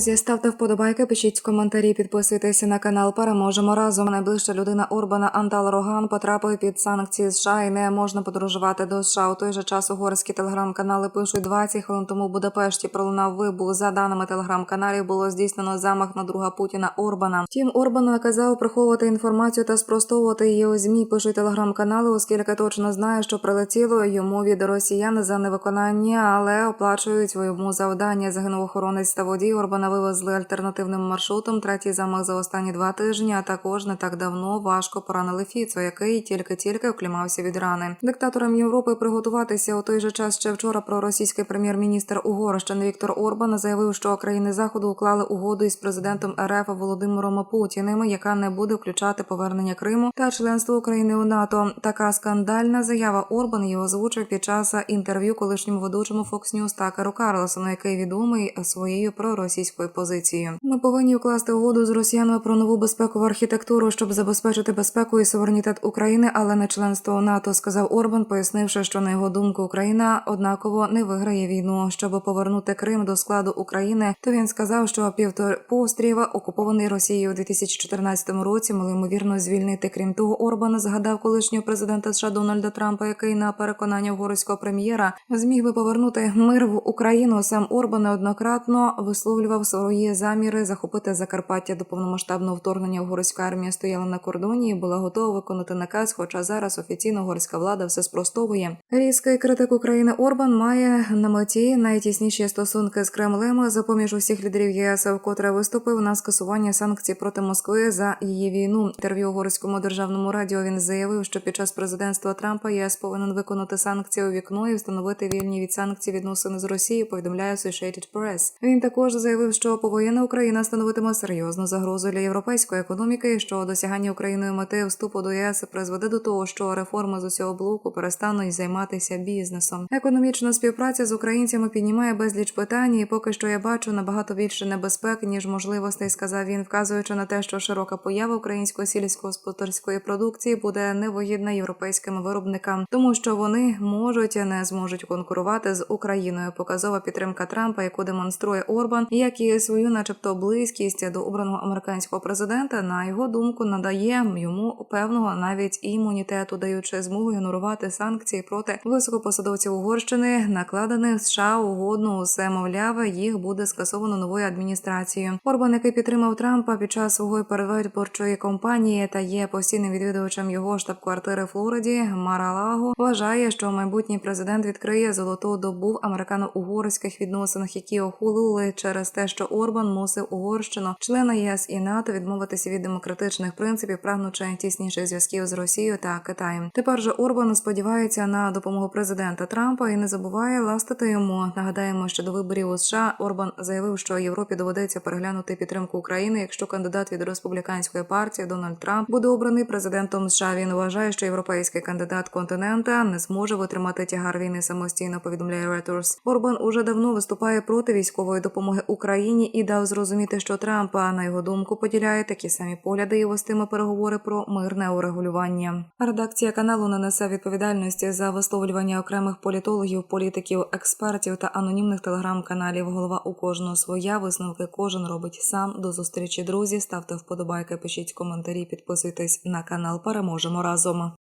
Друзі, ставте вподобайки, пишіть коментарі, підписуйтеся на канал. Переможемо разом. Найближча людина Орбана Антал Роган потрапив під санкції США і не можна подорожувати до США. У той же час угорські телеграм-канали пишуть 20 хвилин тому в Будапешті пролунав вибух. За даними телеграм-каналів, було здійснено замах на друга Путіна Орбана. Втім, Орбан наказав приховувати інформацію та спростовувати її у змі. Пишуть телеграм-канали, оскільки точно знає, що прилетіло йому від росіян за невиконання, але оплачують йому завдання. Загинув охоронець та водій. Орбана вивезли альтернативним маршрутом. Третій замах за останні два тижні. А також не так давно важко поранили Фіцо, який тільки-тільки оклімався від рани. Диктаторам Європи приготуватися у той же час ще вчора проросійський прем'єр-міністр Угорщини Віктор Орбан заявив, що країни заходу уклали угоду із президентом РФ Володимиром Путіним, яка не буде включати повернення Криму та членство України у НАТО. Така скандальна заява Орбан його озвучив під час інтерв'ю колишньому ведучому Fox News Такеру Карлсону, який відомий своєю проросійською позицією. Ми повинні укласти угоду з росіянами про нову безпекову архітектуру, щоб забезпечити безпеку і суверенітет України, але не членство НАТО, сказав Орбан, пояснивши, що на його думку Україна однаково не виграє війну. Щоб повернути Крим до складу України, то він сказав, що півтор півостріва окупований Росією у 2014 році мали ймовірно звільнити. Крім того, Орбан згадав колишнього президента США Дональда Трампа, який на переконання угорського прем'єра зміг би повернути мир в Україну. Сам Орбан неоднократно висловлював свої заміри захопити Закарпаття до повномасштабного вторгнення. Угорська армія стояла на кордоні і була готова виконати наказ. Хоча зараз офіційно угорська влада все спростовує. Різкий критик України Орбан має на меті найтісніші стосунки з Кремлем. За поміж усіх лідерів ЄС, вкотре виступив на скасування санкцій проти Москви за її війну. Інтерв'ю угорському державному радіо він заявив, що під час президентства Трампа ЄС повинен виконати санкції у вікно і встановити вільні від санкцій відносини з Росією. Повідомляє Associated Press. Він також заявив, що повоєнна Україна становитиме серйозну загрозу для європейської економіки, що досягання Україною мети вступу до ЄС призведе до того, що реформи з усього блоку перестануть займатися бізнесом. Економічна співпраця з українцями піднімає безліч питань, і поки що я бачу набагато більше небезпек ніж можливостей, сказав він, вказуючи на те, що широка поява української сільськогосподарської продукції буде невигідна європейським виробникам, тому що вони можуть не зможуть конкурувати з Україною. Показова підтримка Трампа, яку демонструє Орбан, як і свою, начебто, близькість до обраного американського президента, на його думку, надає йому певного навіть імунітету, даючи змогу ігнорувати санкції проти високопосадовців Угорщини, накладених США угодно усе мовляв, їх буде скасовано новою адміністрацією. Орбан, який підтримав Трампа під час свого передвиборчої кампанії та є постійним відвідувачем його штаб-квартири Флориді, Маралаго, вважає, що майбутній президент відкриє золоту добу в американо-угорських відносинах, які охулили через те, що Орбан мусив Угорщину, члена ЄС і НАТО, відмовитися від демократичних принципів, прагнучи тісніших зв'язків з Росією та Китаєм. Тепер же Орбан сподівається на допомогу президента Трампа і не забуває ластити йому. Нагадаємо, що до виборів у США Орбан заявив, що Європі доведеться переглянути підтримку України, якщо кандидат від республіканської партії Дональд Трамп буде обраний президентом США. Він вважає, що європейський кандидат континента не зможе витримати тягар війни самостійно. Повідомляє Reuters. Орбан уже давно виступає проти військової допомоги Україні і дав зрозуміти, що Трампа на його думку поділяє такі самі погляди і вестиме переговори про мирне урегулювання. Редакція каналу не несе відповідальності за висловлювання окремих політологів, політиків, експертів та анонімних телеграм-каналів. Голова у кожного своя висновки кожен робить сам. До зустрічі, друзі. Ставте вподобайки, пишіть коментарі, підписуйтесь на канал. Переможемо разом.